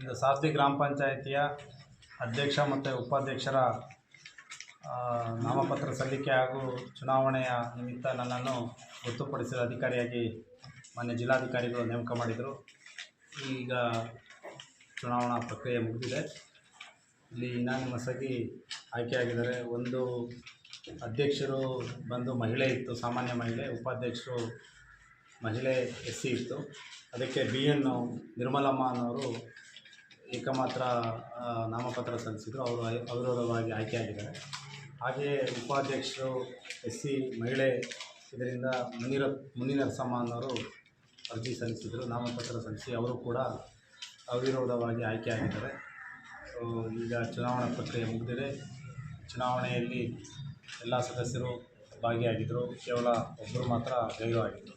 ಇಂದು ಸಾಸ್ತಿ ಗ್ರಾಮ ಪಂಚಾಯಿತಿಯ ಅಧ್ಯಕ್ಷ ಮತ್ತು ಉಪಾಧ್ಯಕ್ಷರ ನಾಮಪತ್ರ ಸಲ್ಲಿಕೆ ಹಾಗೂ ಚುನಾವಣೆಯ ನಿಮಿತ್ತ ನನ್ನನ್ನು ಗೊತ್ತುಪಡಿಸಿದ ಅಧಿಕಾರಿಯಾಗಿ ಮಾನ್ಯ ಜಿಲ್ಲಾಧಿಕಾರಿಗಳು ನೇಮಕ ಮಾಡಿದರು. ಈಗ ಚುನಾವಣಾ ಪ್ರಕ್ರಿಯೆ ಮುಗಿದಿದೆ. ಇಲ್ಲಿ ನಾನು ಮಸಗಿ ಆಯ್ಕೆಯಾಗಿದ್ದಾರೆ. ಒಂದು ಅಧ್ಯಕ್ಷರು ಬಂದು ಮಹಿಳೆ ಇತ್ತು, ಸಾಮಾನ್ಯ ಮಹಿಳೆ, ಉಪಾಧ್ಯಕ್ಷರು ಮಹಿಳೆ ಎಸ್ ಸಿ ಇತ್ತು. ಅದಕ್ಕೆ ಬಿ ಎನ್ ನಿರ್ಮಲಮ್ಮ ಅನ್ನೋರು ಏಕಮಾತ್ರ ನಾಮಪತ್ರ ಸಲ್ಲಿಸಿದ್ರು. ಅವರು ಅವಿರೋಧವಾಗಿ ಆಯ್ಕೆಯಾಗಿದ್ದಾರೆ. ಹಾಗೆಯೇ ಉಪಾಧ್ಯಕ್ಷರು ಎಸ್ ಸಿ ಮಹಿಳೆ ಇದರಿಂದ ಮುನಿರ ಮುನಿನರಸಮ್ಮ ಅನ್ನೋರು ಅರ್ಜಿ ಸಲ್ಲಿಸಿದರು. ನಾಮಪತ್ರ ಸಲ್ಲಿಸಿ ಅವರು ಕೂಡ ಅವಿರೋಧವಾಗಿ ಆಯ್ಕೆಯಾಗಿದ್ದಾರೆ. ಸೊ, ಈಗ ಚುನಾವಣಾ ಪ್ರಕ್ರಿಯೆ ಮುಗಿದಿದೆ. ಚುನಾವಣೆಯಲ್ಲಿ ಎಲ್ಲ ಸದಸ್ಯರು ಭಾಗಿಯಾಗಿದ್ದರು ಕೇವಲ ಒಬ್ಬರು ಮಾತ್ರ ಗೈರು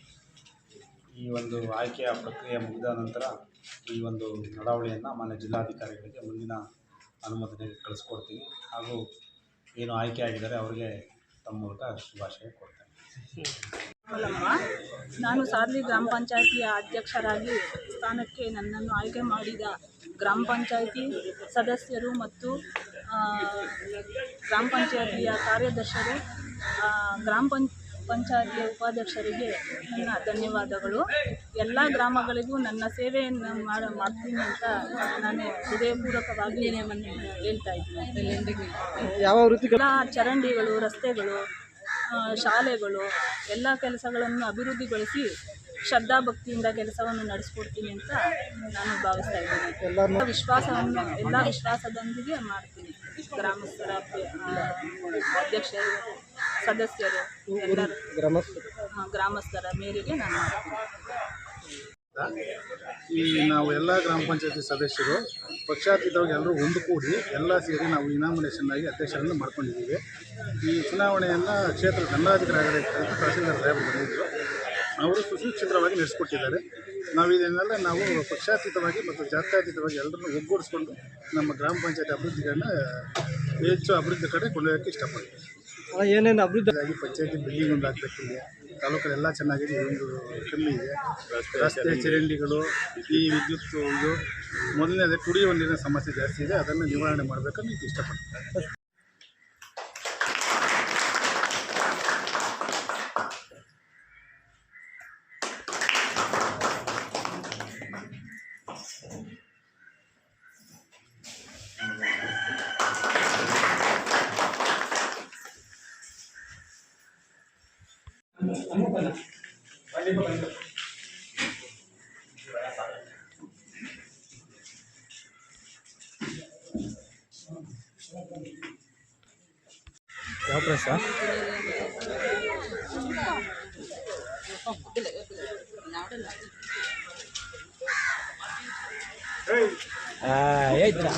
ಈ ಒಂದು ಆಯ್ಕೆಯ ಪ್ರಕ್ರಿಯೆ ಮುಗಿದ ನಂತರ ಈ ಒಂದು ನಡಾವಳಿಯನ್ನು ಮಾನ್ಯ ಜಿಲ್ಲಾಧಿಕಾರಿಗಳಿಗೆ ಮುಂದಿನ ಅನುಮೋದನೆಗೆ ಕಳಿಸ್ಕೊಡ್ತೀನಿ. ಹಾಗೂ ಏನು ಆಯ್ಕೆ ಆಗಿದ್ದಾರೆ ಅವರಿಗೆ ತಮ್ಮ ಮೂಲಕ ಶುಭಾಶಯ ಕೊಡ್ತೇನೆ ನಾನು ಸಾರ್ಲಿ ಗ್ರಾಮ ಪಂಚಾಯತಿಯ ಅಧ್ಯಕ್ಷರಾಗಿ ಸ್ಥಾನಕ್ಕೆ ನನ್ನನ್ನು ಆಯ್ಕೆ ಮಾಡಿದ ಗ್ರಾಮ ಪಂಚಾಯತಿ ಸದಸ್ಯರು ಮತ್ತು ಗ್ರಾಮ ಪಂಚಾಯತಿಯ ಕಾರ್ಯದರ್ಶರು ಗ್ರಾಮ ಪಂ ಪಂಚಾಯತಿಯ ಉಪಾಧ್ಯಕ್ಷರಿಗೆ ನನ್ನ ಧನ್ಯವಾದಗಳು. ಎಲ್ಲ ಗ್ರಾಮಗಳಿಗೂ ನನ್ನ ಸೇವೆಯನ್ನು ಮಾಡ ಮಾಡ್ತೀನಿ ಅಂತ ನಾನು ಹೃದಯಪೂರ್ವಕವಾಗಿ ಹೇಳ್ತಾ ಇದ್ದೀನಿ. ಯಾವ ರೀತಿ ಎಲ್ಲ ಚರಂಡಿಗಳು ರಸ್ತೆಗಳು ಶಾಲೆಗಳು ಎಲ್ಲ ಕೆಲಸಗಳನ್ನು ಅಭಿವೃದ್ಧಿಗೊಳಿಸಿ ಶ್ರದ್ಧಾಭಕ್ತಿಯಿಂದ ಕೆಲಸವನ್ನು ನಡೆಸ್ಕೊಡ್ತೀನಿ ಅಂತ ನಾನು ಭಾವಿಸ್ತಾ ಇದ್ದೀನಿ. ವಿಶ್ವಾಸವನ್ನು ಎಲ್ಲ ವಿಶ್ವಾಸದೊಂದಿಗೆ ಮಾಡ್ತೀನಿ. ಗ್ರಾಮಸ್ಥರ ಅಧ್ಯಕ್ಷರು ಸದಸ್ಯರು ಎಲ್ಲರ. ಗ್ರಾಮಸ್ಥರು. ಗ್ರಾಮಸ್ಥರ ಮೇರೆಗೆ ನಾನು ಈ ನಾವು ಎಲ್ಲ ಗ್ರಾಮ ಪಂಚಾಯತಿ ಸದಸ್ಯರು ಪಕ್ಷಾತೀತವಾಗಿ ಎಲ್ಲರೂ ಒಂದುಗೂಡಿ ಎಲ್ಲ ಸೇರಿ ನಾವು ಇನಾಮಿನೇಷನ್ ಆಗಿ ಅಧ್ಯಕ್ಷರನ್ನು ಮಾಡ್ಕೊಂಡಿದ್ದೀವಿ. ಈ ಚುನಾವಣೆಯನ್ನು ಕ್ಷೇತ್ರ ದಂಡಾಧಿಕಾರಿ ತಹಸೀಲ್ದಾರ್ ಸಾಹೇಬರು ಬಂದಿದ್ದರು ಅವರು ಸುಶಿಕ್ಷಿತವಾಗಿ ನಡೆಸ್ಕೊಟ್ಟಿದ್ದಾರೆ. ನಾವು ಇದನ್ನೆಲ್ಲ ನಾವು ಪಕ್ಷಾತೀತವಾಗಿ ಮತ್ತು ಜಾತ್ಯಾತೀತವಾಗಿ ಎಲ್ಲರನ್ನು ಒಗ್ಗೂಡಿಸ್ಕೊಂಡು ನಮ್ಮ ಗ್ರಾಮ ಪಂಚಾಯತಿ ಅಭಿವೃದ್ಧಿಗಳನ್ನ ಹೆಚ್ಚು ಅಭಿವೃದ್ಧಿ ಕಡೆ ಕೊಂಡೊಯ್ಯೋಕ್ಕೆ ಇಷ್ಟಪಡ್ತೀವಿ. ಏನೇನು ಅಭಿವೃದ್ಧಿ ಪಂಚಾಯತಿ ಬಿಲ್ಡಿಂಗ್ ಒಂದು ಆಗಬೇಕಿದೆ. ತಾಲೂಕಲ್ಲಿ ಎಲ್ಲ ಚೆನ್ನಾಗಿದೆ, ಒಂದು ಕಮ್ಮಿ ಇದೆ. ರಸ್ತೆ ಚರಂಡಿಗಳು, ಈ ವಿದ್ಯುತ್ ಇದು. ಮೊದಲನೇದೇ ಕುಡಿಯುವ ನೀರಿನ ಸಮಸ್ಯೆ ಜಾಸ್ತಿ ಇದೆ, ಅದನ್ನು ನಿವಾರಣೆ ಮಾಡಬೇಕಂತ ಇಷ್ಟಪಡ್ತೀನಿ. நம்ம பண்ணலாம் கண்டிப்பாக பண்ணிக்கலாம் சாப்பிட்றா ஏய்டா